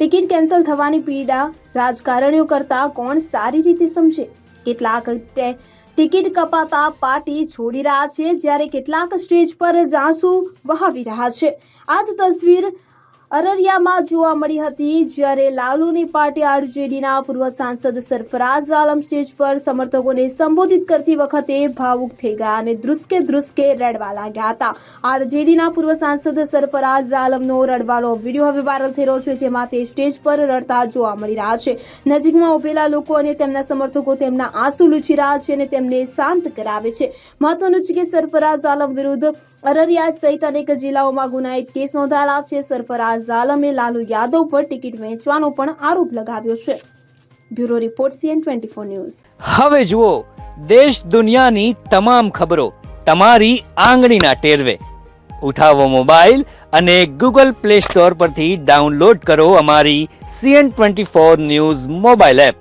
Ticket cancel થવાની પીડા રાજકારણીઓ કરતા કોણ સારી રીતે સમજે? કેટલાક ટિકિટ કપાતા પાર્ટી છોડી રહ્યા છે, જ્યારે કેટલાક સ્ટેજ પર જાંસુ વહાવી રહ્યા છે. આ જ તસવીર અરરિયામાં જોવા મળી હતી જ્યારે લાલુની પાર્ટી આરજેડીના પૂર્વ સાંસદ સરફરાઝ આલમ સ્ટેજ પર સમર્થકોને સંબોધિત કરતી વખતે ભાવુક થઈ ગયા અને ધ્રુસકે ધ્રુસકે રડવા લાગ્યા હતા. આરજેડીના પૂર્વ સાંસદ સરફરાઝ આલમનો રડવાનો વીડિયો હવે વાયરલ થઈ રહ્યો છે, જેમાં તે સ્ટેજ પર રડતા જોવા મળી રહ્યા છે. નજીકમાં ઉભેલા લોકો અને તેમના સમર્થકો તેમના આંસુ લૂછી રહ્યા છે અને તેમને શાંત કરાવે છે. મહત્વનું છે કે સરફરાઝ આલમ વિરુદ્ધ અરરિયા સહિત અનેક જિલ્લાઓમાં ગુનાહિત કેસ નોંધાયેલા છે. સરફરાઝ આલમે લાલુ યાદવ પર ટિકિટ વેચવાનો પણ આરોપ લગાવ્યો છે. Bureau report CN twenty four news. હવે જુઓ, દેશ દુનિયાની તમામ ખબરો તમારી આંગળીના ટેરવે. ઉઠાવો મોબાઈલ અને ગૂગલ પ્લે સ્ટોર પરથી ડાઉનલોડ કરો અમારી CN twenty four news mobile app.